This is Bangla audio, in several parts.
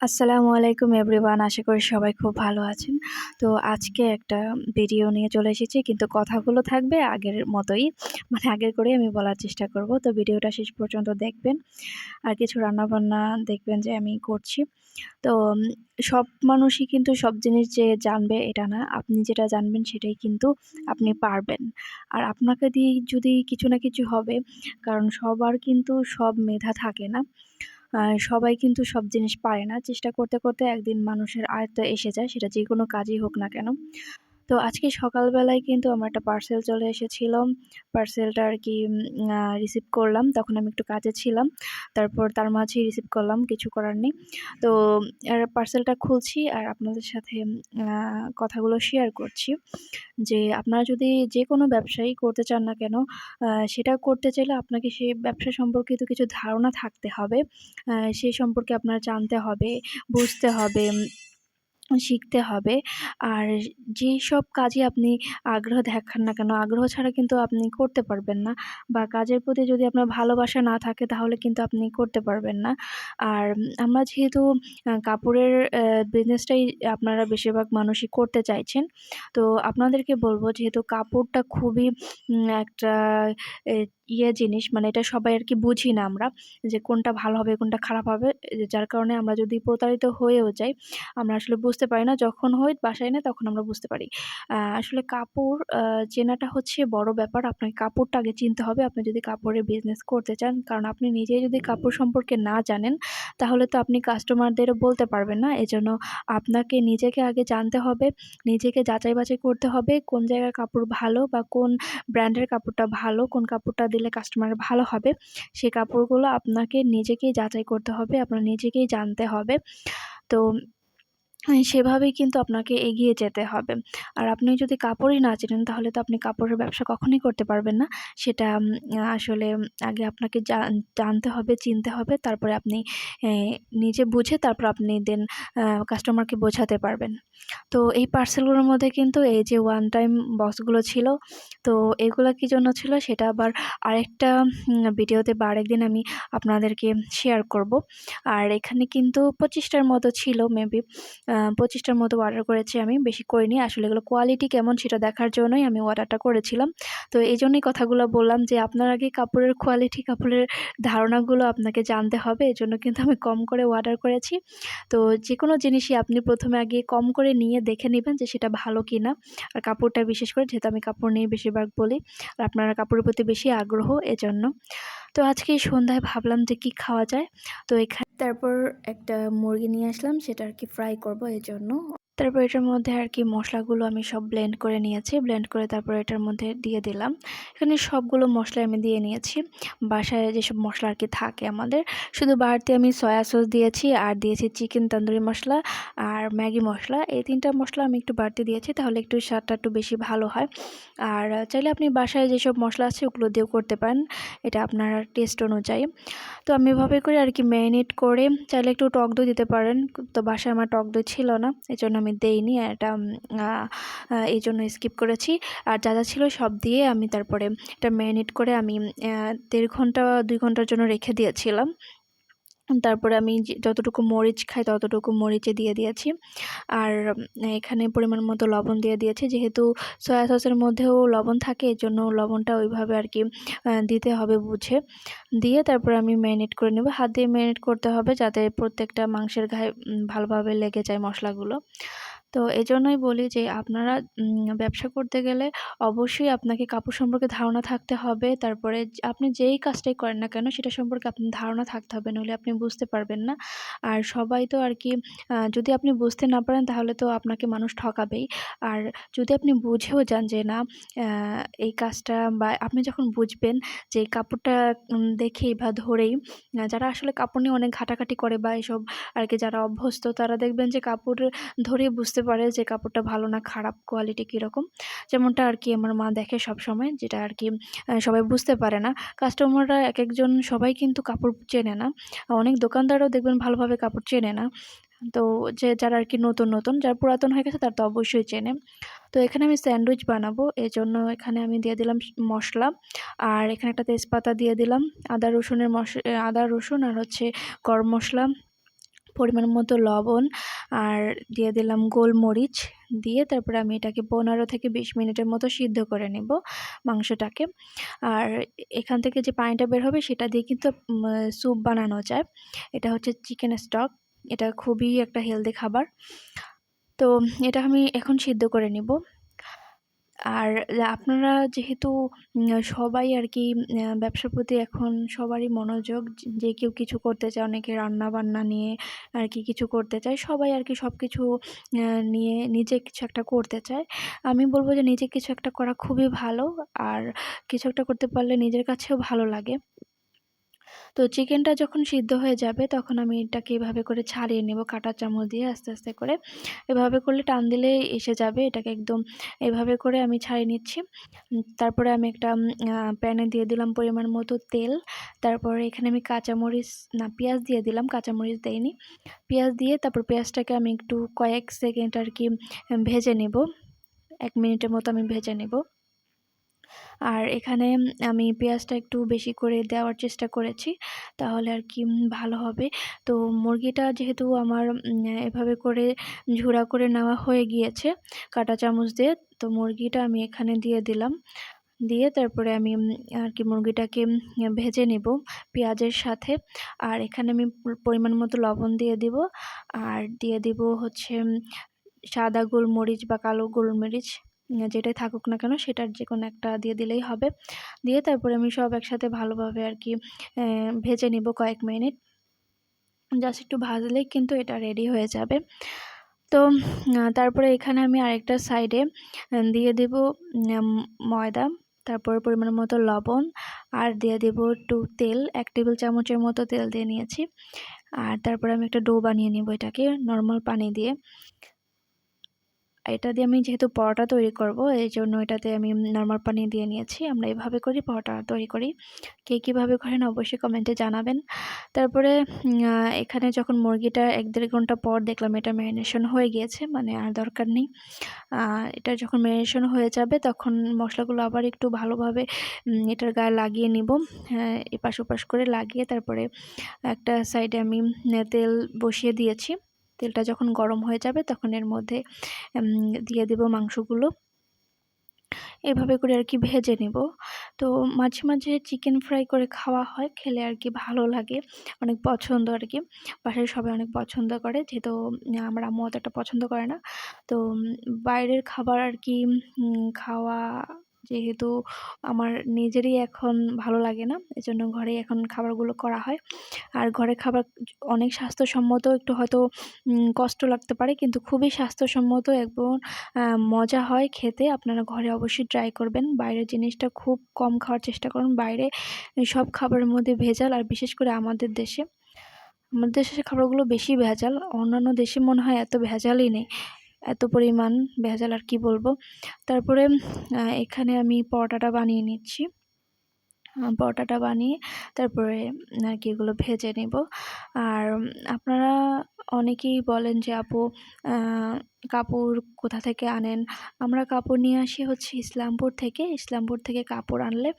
আসসালামু আলাইকুম এভরিওয়ান, আশা করি সবাই খুব ভালো আছেন। তো আজকে একটা ভিডিও নিয়ে চলে এসেছি, কিন্তু কথাগুলো থাকবে আগের মতোই। মানে আগের করেই আমি বলার চেষ্টা করব। তো ভিডিওটা শেষ পর্যন্ত দেখবেন। আর কিছু রান্নাবান্না দেখবেন যে আমি করছি। তো সব মানুষই কিন্তু সব জিনিস যে জানবে এটা না। আপনি যেটা জানবেন সেটাই কিন্তু আপনি পারবেন। আর আপনাকে দিয়ে যদি কিছু না কিছু হবে, কারণ সবার কিন্তু সব মেধা থাকে না। সবাই কিন্তু সব জিনিস পারে না। চেষ্টা করতে করতে একদিন মানুষের আয়ত্ত এসে যায়, সেটা যে কোনো কাজই হোক না কেন। তো আজকে সকালবেলায় কিন্তু আমার একটা পার্সেল চলে এসেছিল। পার্সেলটা আর কি রিসিভ করলাম। তখন আমি একটু কাজে ছিলাম। তারপর তার মাঝেই রিসিভ করলাম, কিছু করার নেই। তো, আর পার্সেলটা খুলছি আর আপনাদের সাথে কথাগুলো শেয়ার করছি। যে আপনারা যদি যে কোনো ব্যবসায়ী করতে চান না কেন সেটা করতে চাইলে আপনাকে সেই ব্যবসা সম্পর্কিত কিছু ধারণা থাকতে হবে। সেই সম্পর্কে আপনার জানতে হবে, বুঝতে হবে। শিখতে হবে। আর যেসব কাজে আপনি আগ্রহ দেখান না কেন, আগ্রহ ছাড়া কিন্তু আপনি করতে পারবেন না। বা কাজের প্রতি যদি আপনার ভালোবাসা না থাকে, তাহলে কিন্তু আপনি করতে পারবেন না। আর আমরা যেহেতু কাপড়ের বিজনেসটাই আপনারা বেশিরভাগ মানুষই করতে চাইছেন, তো আপনাদেরকে বলব যেহেতু কাপড়টা খুবই একটা ইয়ে জিনিস মানে এটা সবাই আর কি বুঝি না আমরা যে কোনটা ভালো হবে, কোনটা খারাপ হবে যার কারণে আমরা যদি প্রতারিত হয়েও যাই, আমরা আসলে বুঝতে পারি না। যখন হই বাসায় না তখন আমরা বুঝতে পারি। আসলে কাপড় চেনাটা হচ্ছে বড় ব্যাপার। আপনাকে কাপড়টা আগে চিনতে হবে। আপনি যদি কাপড়ের বিজনেস করতে চান, কারণ আপনি নিজেই যদি কাপড় সম্পর্কে না জানেন, তাহলে তো আপনি কাস্টমারদেরও বলতে পারবেন না। এজন্য আপনাকে নিজেকে আগে জানতে হবে, নিজেকে যাচাই বাছাই করতে হবে, কোন জায়গার কাপড় ভালো বা কোন ব্র্যান্ডের কাপড়টা ভালো, কোন কাপড়টা দিলে কাস্টমার ভালো হবে। সেই কাপড়গুলো আপনাকে নিজেকেই যাচাই করতে হবে, আপনার নিজেকেই জানতে হবে। তো সেভাবেই কিন্তু আপনাকে এগিয়ে যেতে হবে। আর আপনি যদি কাপড়ই না চেনেন, তাহলে তো আপনি কাপড়ের ব্যবসা কখনোই করতে পারবেন না। সেটা আসলে আগে আপনাকে জানতে হবে, চিনতে হবে, তারপরে আপনি নিজে বুঝে তারপর আপনি দেন কাস্টমারকে বোঝাতে পারবেন। তো এই পার্সেলগুলোর মধ্যে কিন্তু এই যে ওয়ান টাইম বক্সগুলো ছিল, তো এগুলো কী জন্য ছিল? সেটা আবার আরেকটা ভিডিওতে বা আরেকদিন আমি আপনাদেরকে শেয়ার করব। আর এখানে কিন্তু পঁচিশটার মতো ছিল মেবি পঁচিশটার মতো অর্ডার করেছি আমি, বেশি করিনি। আসলে এগুলো কোয়ালিটি কেমন সেটা দেখার জন্যই আমি অর্ডারটা করেছিলাম। তো এই জন্যই কথাগুলো বললাম যে, আপনার আগে কাপড়ের কোয়ালিটি কাপড়ের ধারণাগুলো আপনাকে জানতে হবে। এই জন্য কিন্তু আমি কম করে অর্ডার করেছি। তো যে কোনো জিনিসই আপনি প্রথমে আগে কম করে নিয়ে দেখে নেবেন যে, সেটা ভালো কি না আর কাপড়টা বিশেষ করে, যেহেতু আমি কাপড় নিয়ে বেশিরভাগ বলি, আর আপনারা কাপড়ের প্রতি বেশি আগ্রহ, এজন্য। তো আজকে সন্ধ্যায় ভাবলাম যে কি খাওয়া যায়। তো এখানে তারপর একটা মুরগি নিয়ে আসলাম সেটা আর কি ফ্রাই করব এই জন্য তারপর এটার মধ্যে আর কি মশলাগুলো আমি সব ব্লেন্ড করে নিয়েছি। ব্লেন্ড করে তারপর এটার মধ্যে দিয়ে দিলাম। এখানে সবগুলো মশলা আমি দিয়ে নিয়েছি। বাসায় যেসব মশলা আর কি থাকে আমাদের, শুধু বাড়তি আমি সয়া সস দিয়েছি আর দিয়েছি চিকেন তন্দুরি মশলা আর ম্যাগি মশলা। এই তিনটা মশলা আমি একটু বাড়তি দিয়েছি, তাহলে একটু স্বাদটা একটু বেশি ভালো হয়। আর চাইলে আপনি বাসায় যেসব মশলা আছে ওগুলো দিয়েও করতে পারেন, এটা আপনার টেস্ট অনুযায়ী। তো আমি এভাবে করে আর কি ম্যারিনেট করে, চাইলে একটু টক দই দিতে পারেন। তো বাসায় আমার টক দই ছিল না এই জন্য আমি দেইনি এটা এই জন্য স্কিপ করেছি। আর যা যা ছিল সব দিয়ে আমি তারপরে এটা ম্যারিনেট করে আমি দেড় ঘণ্টা, দুই ঘণ্টার জন্য রেখে দিয়েছিলাম। তারপরে আমি যতটুকু মরিচ খাই ততটুকু মরিচে দিয়ে দিয়েছি। আর এখানে পরিমাণ মতো লবণ দিয়ে দিয়েছি। যেহেতু সয়া সসের মধ্যেও লবণ থাকে এর জন্য লবণটা ওইভাবে আর কি দিতে হবে বুঝে। দিয়ে তারপর আমি ম্যারিনেট করে নেব। হাত দিয়ে ম্যারিনেট করতে হবে যাতে প্রত্যেকটা মাংসের গায়ে ভালোভাবে লেগে যায় মশলাগুলো। তো এজন্যই বলি যে, আপনারা ব্যবসা করতে গেলে অবশ্যই আপনাকে কাপড় সম্পর্কে ধারণা থাকতে হবে। তারপরে আপনি যেই কাজটাই করেন না কেন, সেটা সম্পর্কে আপনার ধারণা থাকতে হবে। নইলে আপনি বুঝতে পারবেন না। আর সবাই তো আর কি যদি আপনি বুঝতে না পারেন তাহলে তো আপনাকে মানুষ ঠকাবেই। আর যদি আপনি বুঝেও যান যে না এই কাজটা বা আপনি যখন বুঝবেন যে কাপড়টা দেখেই বা ধরেই যারা আসলে কাপড় নিয়ে অনেক ঘাটাঘাটি করে বা এসব আর কি যারা অভ্যস্ত, তারা দেখবেন যে কাপড় ধরে বুঝতে পারে যে কাপড়টা ভালো না, খারাপ কোয়ালিটি কীরকম। যেমনটা আর কি আমার মা দেখে সব সময় যেটা আর কি সবাই বুঝতে পারে না। কাস্টমাররা এক একজন সবাই কিন্তু কাপড় চেনে না। অনেক দোকানদারও দেখবেন ভালোভাবে কাপড় চেনে না। তো যে যারা আর কি নতুন নতুন, যারা পুরাতন হয়ে গেছে তার তো অবশ্যই চেনে। তো এখানে আমি স্যান্ডউইচ বানাবো এই জন্য এখানে আমি দিয়ে দিলাম মশলা। আর এখানে একটা তেজপাতা দিয়ে দিলাম, আদা, রসুনের মশ, আদা, রসুন আর হচ্ছে গরম মশলা, পরিমাণ মতো লবণ আর দিয়ে দিলাম গোলমরিচ দিয়ে তারপরে আমি এটাকে পনেরো থেকে বিশ মিনিটের মতো সিদ্ধ করে নেব মাংসটাকে। আর এখান থেকে যে পানিটা বের হবে সেটা দিয়ে কিন্তু স্যুপ বানানো যায়। এটা হচ্ছে চিকেন স্টক। এটা খুবই একটা হেলদি খাবার। তো এটা আমি এখন সিদ্ধ করে নিব। আর আপনারা যেহেতু সবাই আর কি ব্যবসার প্রতি এখন সবারই মনোযোগ, যে কেউ কিছু করতে চায়, অনেকে রান্না বান্না নিয়ে আর কি কিছু করতে চায়, সবাই আর কি সব কিছু নিয়ে নিজে কিছু একটা করতে চায়। আমি বলব যে নিজে কিছু একটা করা খুবই ভালো, আর কিছু একটা করতে পারলে নিজের কাছেও ভালো লাগে। তো চিকেনটা যখন সিদ্ধ হয়ে যাবে তখন আমি এটাকে এভাবে করে ছাড়িয়ে নেব কাঁটা চামচ দিয়ে আস্তে আস্তে করে। এভাবে করলে টান দিলে এসে যাবে। এটাকে একদম এভাবে করে আমি ছাড়িয়ে নিচ্ছি। তারপরে আমি একটা প্যানে দিয়ে দিলাম পরিমাণ মতো তেল। তারপরে এখানে আমি কাঁচামরিচ, না, পেঁয়াজ দিয়ে দিলাম, কাঁচামরিচ দেয়নি পেঁয়াজ দিয়ে তারপর পেঁয়াজটাকে আমি একটু কয়েক সেকেন্ড আর কি ভেজে নেব। এক মিনিটের মতো আমি ভেজে নেব। আর এখানে আমি পেঁয়াজটা একটু বেশি করে দেওয়ার চেষ্টা করেছি, তাহলে আর কি ভালো হবে। তো মুরগিটা যেহেতু আমার এভাবে করে ঝুড়া করে নেওয়া হয়ে গিয়েছে কাটা চামচ দিয়ে, তো মুরগিটা আমি এখানে দিয়ে দিলাম। দিয়ে তারপরে আমি আর কি মুরগিটাকে ভেজে নেব পেঁয়াজের সাথে। আর এখানে আমি পরিমাণ মতো লবণ দিয়ে দিব। আর দিয়ে দিব হচ্ছে সাদা গোলমরিচ বা কালো গোলমরিচ। যেটাই থাকুক না কেন সেটার যে কোনো একটা দিয়ে দিলেই হবে। দিয়ে তারপরে আমি সব একসাথে ভালোভাবে আর কি ভেজে নিব কয়েক মিনিট। জাস্ট একটু ভাজলেই কিন্তু এটা রেডি হয়ে যাবে। তো তারপরে এখানে আমি আরেকটা সাইডে দিয়ে দেব ময়দা, তারপরে পরিমাণ মতো লবণ, আর দিয়ে দেব একটু তেল, এক টেবিল চামচের মতো তেল দিয়ে নিয়েছি। আর তারপরে আমি একটা ডো বানিয়ে নেব এটাকে নর্মাল পানি দিয়ে। এটা দিয়ে আমি যেহেতু পরোটা তৈরি করব এই জন্য এটাতে আমি নর্মাল পানি দিয়ে নিয়েছি। আমরা এভাবে করি পরোটা তৈরি করি। কে কীভাবে করেন অবশ্যই কমেন্টে জানাবেন। তারপরে এখানে যখন মুরগিটা এক দেড় ঘণ্টা পর দেখলাম এটা ম্যারিনেশন হয়ে গিয়েছে মানে আর দরকার নেই। এটা যখন ম্যারিনেশন হয়ে যাবে তখন মশলাগুলো আবার একটু ভালোভাবে এটার গায়ে লাগিয়ে নিব। হ্যাঁ, এপাশ ওপাশ করে লাগিয়ে তারপরে একটা সাইডে আমি তেল বসিয়ে দিয়েছি। তেলটা যখন গরম হয়ে যাবে তখন এর মধ্যে দিয়ে দেব মাংসগুলো। এভাবে করে আর কি ভেজে নেব। তো মাঝে মাঝে চিকেন ফ্রাই করে খাওয়া হয়, খেলে আর কি ভালো লাগে, অনেক পছন্দ আর কি। বাসায় সবাই অনেক পছন্দ করে, যেহেতু আমার আম্মু অতটা পছন্দ করে না। তো বাইরের খাবার আর কি খাওয়া যেহেতু আমার নিজেরই এখন ভালো লাগে না, এজন্য ঘরেই এখন খাবারগুলো করা হয়। আর ঘরে খাবার অনেক স্বাস্থ্যসম্মত, একটু হয়তো কষ্ট লাগতে পারে, কিন্তু খুবই স্বাস্থ্যসম্মত এবং মজা হয় খেতে। আপনারা ঘরে অবশ্যই ট্রাই করবেন। বাইরের জিনিসটা খুব কম খাওয়ার চেষ্টা করুন। বাইরে সব খাবারের মধ্যে ভেজাল, আর বিশেষ করে আমাদের দেশে। আমাদের দেশের খাবারগুলো বেশি ভেজাল, অন্যান্য দেশে মনে হয় এত ভেজালই নেই। এত পরিমাণ ভেজাল আর কি বলব? তারপরে এখানে আমি পরোটাটা বানিয়ে নিচ্ছি। পরোটাটা বানিয়ে তারপরে আর কি এগুলো ভেজে নেব। আর আপনারা অনেকেই বলেন যে, আপু কাপড় কোথা থেকে আনেন? আমরা কাপড় নিয়ে আসি হচ্ছে ইসলামপুর থেকে। ইসলামপুর থেকে কাপড় আনলে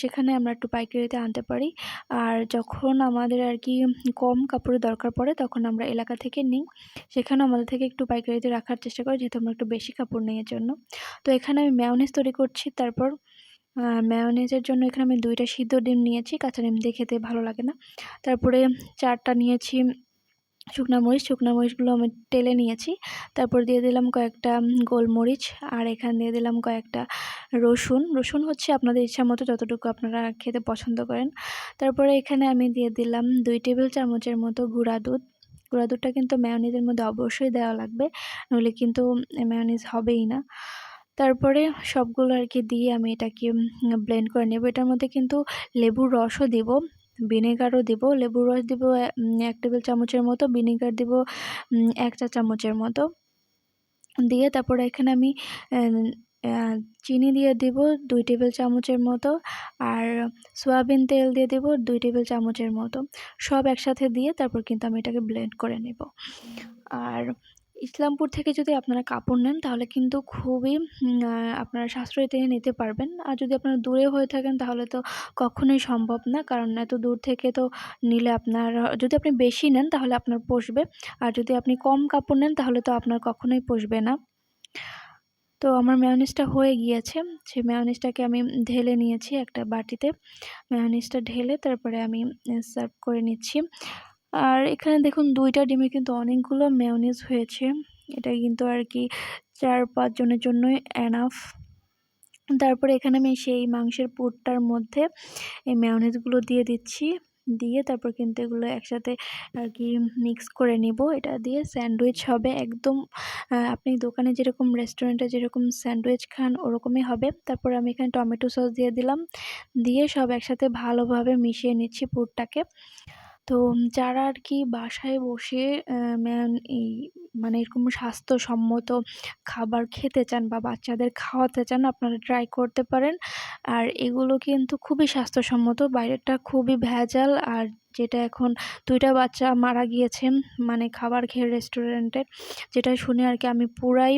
সেখানে আমরা একটু পাইকারিতে আনতে পারি। আর যখন আমাদের আর কি কম কাপড়ের দরকার পড়ে, তখন আমরা এলাকা থেকে নিই। সেখানে আমাদের থেকে একটু পাইকারিতে রাখার চেষ্টা করি, যেহেতু আমরা একটু বেশি কাপড় নেওয়ার জন্য তো এখানে আমি ম্যাওনিজ তৈরি করছি, তারপর ম্যায়োনিজের জন্য এখানে আমি দুইটা সিদ্ধ ডিম নিয়েছি, কাঁচা ডিম দিয়ে খেতে ভালো লাগে না। তারপরে চারটা নিয়েছি শুকনা মরিচ, শুকনা মরিচগুলো আমি টেলে নিয়েছি। তারপর দিয়ে দিলাম কয়েকটা গোলমরিচ আর এখানে দিয়ে দিলাম কয়েকটা রসুন। রসুন হচ্ছে আপনাদের ইচ্ছা মতো যতটুকু আপনারা খেতে পছন্দ করেন। তারপরে এখানে আমি দিয়ে দিলাম দুই টেবিল চামচের মতো গুঁড়া দুধ। গুঁড়া দুধটা কিন্তু ম্যায়োনিজের মধ্যে অবশ্যই দেওয়া লাগবে, নইলে কিন্তু ম্যায়োনিজ হবেই না। তারপরে সবগুলো আর কি দিয়ে আমি এটাকে ব্লেন্ড করে নেব। এটার মধ্যে কিন্তু লেবুর রসও দিব ভিনেগারও দিব। লেবুর রস দিব এক টেবিল চামচের মতো ভিনেগার দিব এক চা চামচের মতো। দিয়ে তারপরে এখানে আমি চিনি দিয়ে দিব দুই টেবিল চামচের মতো আর সয়াবিন তেল দিয়ে দেব দুই টেবিল চামচের মতো। সব একসাথে দিয়ে তারপর কিন্তু আমি এটাকে ব্লেন্ড করে নেব। আর ইসলামপুর থেকে যদি আপনারা কাপড় নেন, তাহলে কিন্তু খুবই আপনারা সাশ্রয়ীতে নিতে পারবেন। আর যদি আপনারা দূরে হয়ে থাকেন, তাহলে তো কখনোই সম্ভব না। কারণ এত দূর থেকে তো নিলে আপনার, যদি আপনি বেশি নেন, তাহলে আপনার পোষবে। আর যদি আপনি কম কাপড় নেন, তাহলে তো আপনার কখনোই পোষবে না। তো আমার মেয়োনিজটা হয়ে গিয়েছে। সেই মেয়োনিজটাকে আমি ঢেলে নিয়েছি একটা বাটিতে। মেয়োনিজটা ঢেলে তারপরে আমি সার্ভ করে নিচ্ছি। আর এখানে দেখুন দুইটা ডিমে কিন্তু অনেকগুলো মেয়োনিজ হয়েছে। এটা কিন্তু আর কি ৪-৫ জনের জন্যই এনাফ। তারপরে এখানে আমি সেই মাংসের পুরটার মধ্যে এই মেয়নিজগুলো দিয়ে দিচ্ছি। দিয়ে তারপর কিন্তু এগুলো একসাথে আর কি মিক্স করে নিব। এটা দিয়ে স্যান্ডউইচ হবে একদম আপনি দোকানে যেরকম রেস্টুরেন্টে যেরকম স্যান্ডউইচ খান ওরকমই হবে। তারপর আমি এখানে টমেটো সস দিয়ে দিলাম। দিয়ে সব একসাথে ভালোভাবে মিশিয়ে নিচ্ছি পুরটাকে। তো যারা আর কি বাসায় বসে এই মানে এরকম স্বাস্থ্যসম্মত খাবার খেতে চান বা বাচ্চাদের খাওয়াতে চান, আপনারা ট্রাই করতে পারেন। আর এগুলো কিন্তু খুবই স্বাস্থ্যসম্মত। বাইরেরটা খুবই ভেজাল আর যেটা এখন দুইটা বাচ্চা মারা গিয়েছে মানে খাবার খেয়ে রেস্টুরেন্টের। যেটা শুনে আর কি আমি পুরাই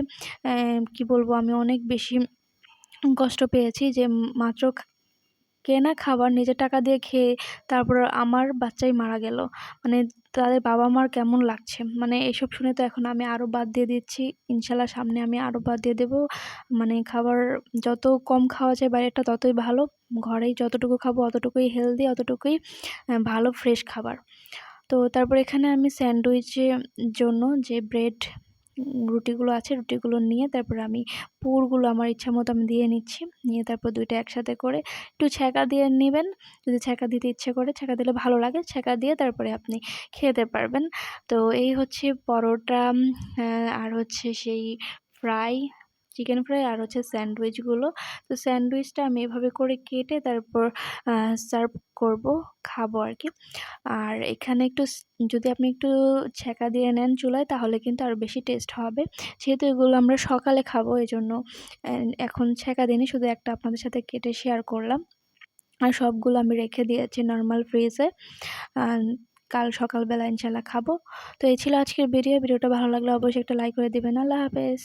কি বলব, আমি অনেক বেশি কষ্ট পেয়েছি যে মাত্র কেনা খাবার নিজের টাকা দিয়ে খেয়ে তারপর আমার বাচ্চাই মারা গেল। মানে তাদের বাবা-মার কেমন লাগছে? মানে এসব শুনে তো এখন আমি আরও বাদ দিয়ে দিচ্ছি। ইনশাআল্লাহ সামনে আমি আরও বাদ দিয়ে দেব। মানে খাবার যত কম খাওয়া যায় বাইরেরটা ততই ভালো। ঘরেই যতটুকু খাব অতটুকুই হেলদি, অতটুকুই ভালো ফ্রেশ খাবার। তো তারপর এখানে আমি স্যান্ডউইচের জন্য যে ব্রেড রুটিগুলো আছে রুটিগুলো নিয়ে তারপর আমি পুরগুলো আমার ইচ্ছা মতো আমি দিয়ে নিচ্ছি। নিয়ে তারপর দুইটা একসাথে করে একটু ছ্যাঁকা দিয়ে নেবেন যদি ছ্যাঁকা দিতে ইচ্ছে করে ছ্যাঁকা দিলে ভালো লাগে। ছ্যাঁকা দিয়ে তারপরে আপনি খেতে পারবেন। তো এই হচ্ছে পরোটা আর হচ্ছে সেই ফ্রাই, চিকেন ফ্রাই আর হচ্ছে স্যান্ডউইচগুলো। তো স্যান্ডউইচটা আমি এভাবে করে কেটে তারপর সার্ভ করব, খাব আর কি। আর এখানে একটু যদি আপনি একটু ছ্যাঁকা দিয়ে নেন চুলায় তাহলে কিন্তু আরও বেশি টেস্ট হবে। যেহেতু এগুলো আমরা সকালে খাব এই জন্য এখন ছ্যাঁকা দিইনি শুধু একটা আপনাদের সাথে কেটে শেয়ার করলাম। আর সবগুলো আমি রেখে দিয়েছি নর্মাল ফ্রিজে। কাল সকালবেলা ইনশাআল্লাহ খাব। তো এই ছিল আজকের ভিডিও। ভিডিওটা ভালো লাগলে অবশ্যই একটা লাইক করে দিবেন। আল্লাহ হাফেজ।